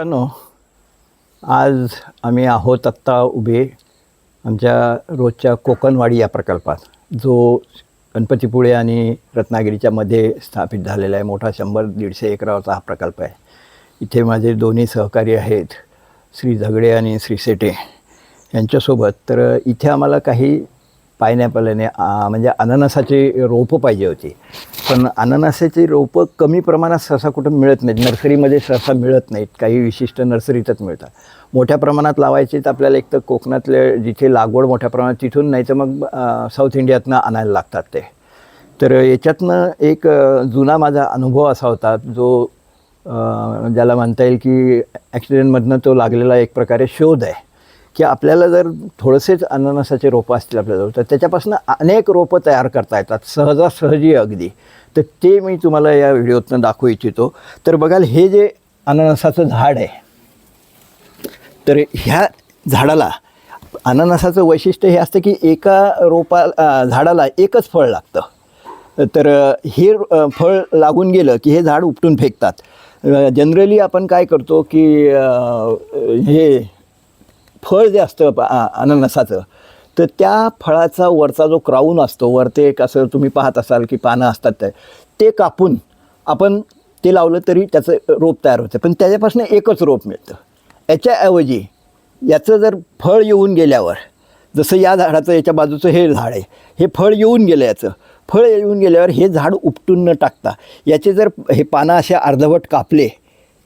मित्रांनो आज आम्ही आहोत आत्ता उभे आमच्या रोजच्या कोकणवाडी या प्रकल्पात जो गणपतीपुळे आणि रत्नागिरीच्या मध्ये स्थापित झालेला आहे. मोठा शंभर दीडशे एकरावरचा हा प्रकल्प आहे. इथे माझे दोन्ही सहकारी आहेत श्री झगडे आणि श्री सेटे यांच्यासोबत. तर इथे आम्हाला काही पायनॅपल आणि म्हणजे अननसाची रोपं पाहिजे होती. पण अननसाची रोपं कमी प्रमाणात सहसा कुठं मिळत नाहीत. नर्सरीमध्ये सहसा मिळत नाहीत. काही विशिष्ट नर्सरीतच मिळतात. मोठ्या प्रमाणात लावायचे तर आपल्याला एक तर कोकणातले जिथे लागवड मोठ्या प्रमाणात तिथून नाही तर मग साऊथ इंडियातनं आणायला लागतात ते. तर याच्यातनं एक जुना माझा अनुभव असा होता जो ज्याला म्हणता येईल की ॲक्सिडेंटमधनं तो लागलेला एक प्रकारे शोध आहे. की आपल्याला जर थोडेसेच अननसाचे रोपं असतील आपल्याजवळ तर त्याच्यापासून अनेक रोपं तयार करता येतात सहजासहजी अगदी. तर ते मी तुम्हाला या व्हिडिओतनं दाखवू इच्छितो. तर बघाल हे जे अननसाचं झाड आहे तर ह्या झाडाला अननसाचं वैशिष्ट्य हे असतं की एका रोपा झाडाला एकच फळ लागतं. तर हे फळ लागून गेलं की हे झाड उपटून फेकतात. जनरली आपण काय करतो की हे फळ जे असतं अननसाचं तर त्या फळाचा वरचा जो क्राऊन असतो वर ते एक असं तुम्ही पाहत असाल की पानं असतात ते ते कापून आपण ते लावलं तरी त्याचं रोप तयार होतं. पण त्याच्यापासून एकच रोप मिळतं. याच्याऐवजी याचं जर फळ येऊन गेल्यावर जसं या झाडाचं याच्या बाजूचं हे झाड आहे हे फळ येऊन गेलं याचं फळ येऊन गेल्यावर हे झाड उपटून न टाकता याचे जर हे पानं असे अर्धवट कापले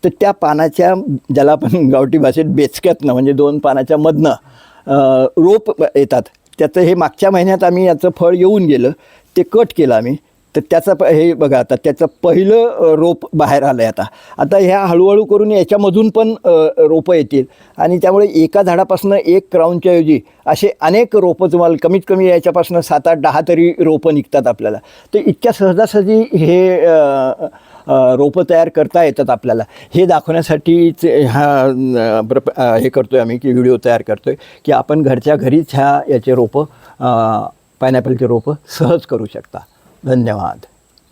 तर त्या पानाच्या ज्याला आपण गावठी भाषेत बेचक्यातनं म्हणजे दोन पानाच्या मधनं रोप येतात. त्याचं हे मागच्या महिन्यात आम्ही याचं फळ येऊन गेलं ते कट केलं आम्ही. तर त्याचं प हे बघा आता त्याचं पहिलं रोप बाहेर आलं आहे आता. आता ह्या हळूहळू करून याच्यामधून पण रोपं येतील. आणि त्यामुळे एका झाडापासून एक क्राऊनच्या ऐवजी असे अनेक रोपं तुम्हाला कमीत कमी याच्यापासून सात आठ दहा तरी रोपं निघतात आपल्याला. तर इतक्या सहजासहजी हे रोपं तयार करता येतात आपल्याला. हे दाखवण्यासाठीच ह्या अ, हे करतो आहे आम्ही की व्हिडिओ तयार करतो आहे की आपण घरच्या घरीच ह्या याचे रोपं पायनॅपलचे रोपं सहज करू शकता. धन्यवाद